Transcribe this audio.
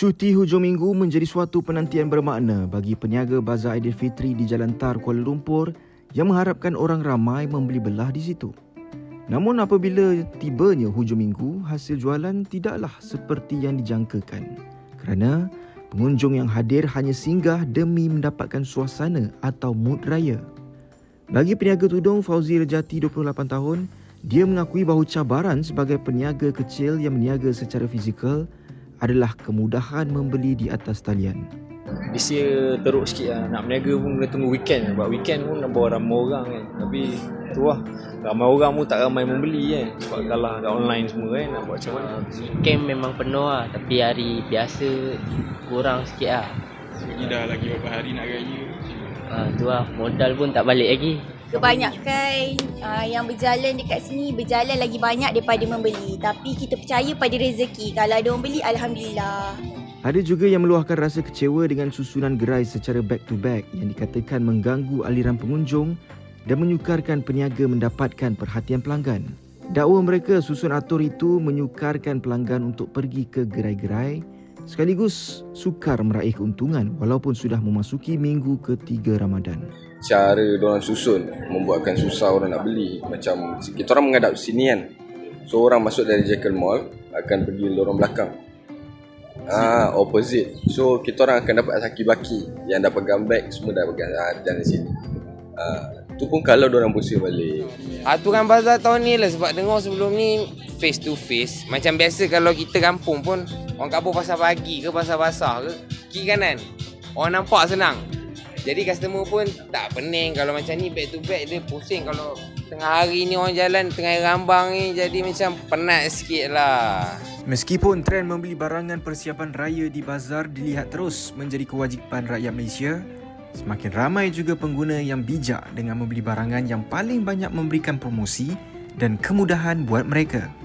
Cuti hujung minggu menjadi suatu penantian bermakna bagi peniaga Bazar Aidilfitri di Jalan Tar Kuala Lumpur yang mengharapkan orang ramai membeli belah di situ. Namun apabila tibanya hujung minggu, hasil jualan tidaklah seperti yang dijangkakan. Kerana pengunjung yang hadir hanya singgah demi mendapatkan suasana atau mood raya. Bagi peniaga tudung Fauzi Rejati 28 tahun, dia mengakui bahawa cabaran sebagai peniaga kecil yang meniaga secara fizikal adalah kemudahan membeli di atas talian. This year teruk sikit lah. Nak berniaga pun kena tunggu weekend. Sebab weekend pun nak bawa ramai orang kan. Tapi tu lah. Ramai orang pun tak ramai membeli kan. Sebab kalah kat online semua kan. Nak buat macam mana? Camp memang penuh lah. Tapi hari biasa kurang sikit lah. Lagi dah lagi beberapa hari nak raya ha, Tu lah. Modal pun tak balik lagi Kebanyakan uh, yang berjalan dekat sini berjalan lagi banyak daripada membeli. Tapi kita percaya pada rezeki. Kalau ada orang beli, Alhamdulillah. Ada juga yang meluahkan rasa kecewa dengan susunan gerai secara back to back yang dikatakan mengganggu aliran pengunjung dan menyukarkan peniaga mendapatkan perhatian pelanggan. Dakwa mereka susun atur itu menyukarkan pelanggan untuk pergi ke gerai-gerai sekaligus sukar meraih keuntungan walaupun sudah memasuki minggu ketiga Ramadan. cara diorang susun membuatkan susah orang nak beli macam kita orang menghadap sini kan. So orang masuk dari Jekyll Mall akan pergi lorong belakang. Ah opposite. So kita orang akan dapat saki baki. Yang dah pegang beg semua dah pegang ah, dan sini. Ah tu pun kalau diorang pusing balik. Aturan bazar tahun ni lah sebab dengar sebelum ni face to face. Macam biasa kalau kita kampung pun orang kampung pasar pagi ke pasar basah ke kiri kanan. Orang nampak senang. Jadi customer pun tak pening kalau macam ni back to back dia pusing kalau tengah hari ni orang jalan tengah rambang ni jadi macam penat sikit lah. Meskipun tren membeli barangan persiapan raya di bazar dilihat terus menjadi kewajipan rakyat Malaysia, semakin ramai juga pengguna yang bijak dengan membeli barangan yang paling banyak memberikan promosi dan kemudahan buat mereka.